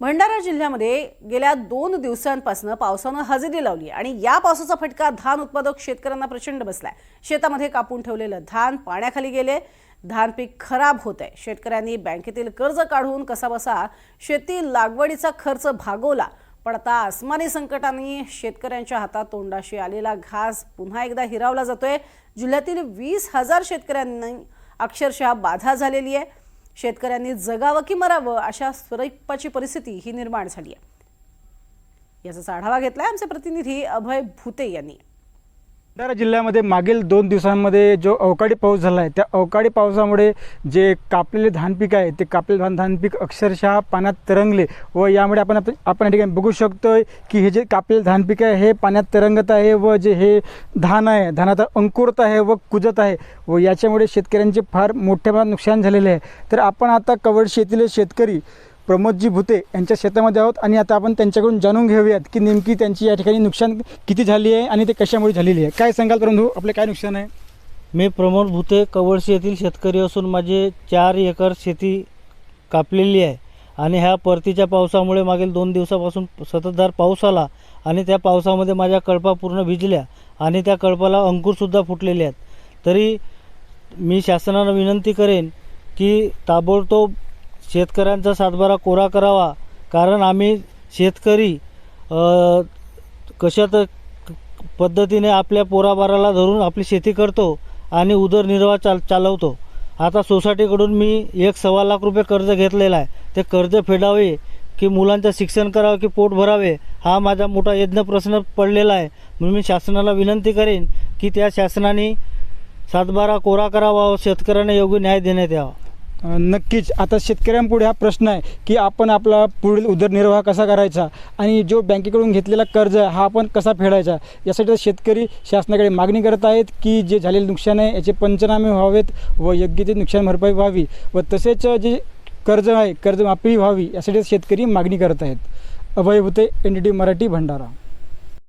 भंडारा जिल्ह्यामध्ये गेल्या दोन दिवसांपासून पावसानं हजेरी लावली आणि या पावसाचा फटका धान उत्पादक शेतकऱ्यांना प्रचंड बसलाय. शेतामध्ये कापून ठेवलेलं धान पाण्याखाली गेले. धान पीक खराब होत आहे. शेतकऱ्यांनी बँकेतील कर्ज काढून कसाबसा शेती लागवडीचा खर्च भागवला. पण आता आसमानी संकटाने शेतकऱ्यांच्या हातात तोंडाशी आलेला घास पुन्हा एकदा हिरावला जातोय. जिल्ह्यातील वीस हजार शेतकऱ्यांनी अक्षरशः बाधा झालेली आहे. शेतकऱ्यांनी जगावं की मरावं अशा स्वरूपाची परिस्थिती ही निर्माण झाली आहे. याचाच आढावा घेतलाय आमचे प्रतिनिधी अभय भुते यांनी. भंडारा जिल्ह्यामध्ये मागील दोन दिवसांमध्ये जो अवकाळी पाऊस झाला आहे त्या अवकाळी पावसामुळे जे कापलेले धान पीक आहे ते कापलेले धान धान पीक अक्षरशः पाण्यात तरंगले व यामुळे आपण आपण आपण या ठिकाणी बघू शकतो की हे जे कापलेले धान पीक आहे हे पाण्यात तरंगत आहे व जे हे धान आहे धानात अंकुरत आहे व कुजत आहे व याच्यामुळे शेतकऱ्यांचे फार मोठ्या प्रमाणात नुकसान झालेले आहे. तर आपण आता कवड शेतीले शेतकरी प्रमोदजी भुते यांच्या शेतामध्ये आहोत आणि आता आपण त्यांच्याकडून जाणून घेऊयात की नेमकी त्यांची या ठिकाणी नुकसान किती झाली आहे आणि ते कशामुळे झालेली आहे. काय सांगाल परंतु आपले काय नुकसान आहे? मी प्रमोद भुते कवळशी येथील शेतकरी असून माझे चार एकर शेती कापलेली आहे आणि ह्या परतीच्या पावसामुळे मागील दोन दिवसापासून सततधार पाऊस आला आणि त्या पावसामध्ये माझ्या कळपा पूर्ण भिजल्या आणि त्या कळपाला अंकुरसुद्धा फुटलेले आहेत. तरी मी शासनाला विनंती करेन की ताबडतोब शेतकऱ्यांचा सातबारा कोरा करावा. कारण आम्ही शेतकरी कशा तर पद्धतीने आपल्या पोराबाराला धरून आपली शेती करतो आणि उदरनिर्वाह चाल चालवतो. आता सोसायटीकडून मी एक सव्वा लाख रुपये कर्ज घेतलेला आहे. ते कर्ज फेडावे की मुलांचं शिक्षण करावं की पोट भरावे हा माझा मोठा यज्ञ प्रश्न पडलेला आहे. म्हणून मी शासनाला विनंती करेन की त्या शासनाने सातबारा कोरा करावा व शेतकऱ्यांना योग्य न्याय देण्यात यावा. नक्कीच. आता शेतकऱ्यांपुढे हा प्रश्न आहे की आपण आपला पुढील उदरनिर्वाह कसा करायचा आणि जो बँकेकडून घेतलेला कर्ज आहे, हा आपण कसा फेडायचा? यासाठी शेतकरी शासनाकडे मागणी करत आहेत की जे झालेले नुकसान आहे याचे पंचनामे व्हावेत व योग्य ते नुकसान भरपाई व्हावी व तसेच जे कर्ज आहे कर्जमाफी व्हावी यासाठी शेतकरी मागणी करत आहेत. अभय होते N D T Marathi Bhandara.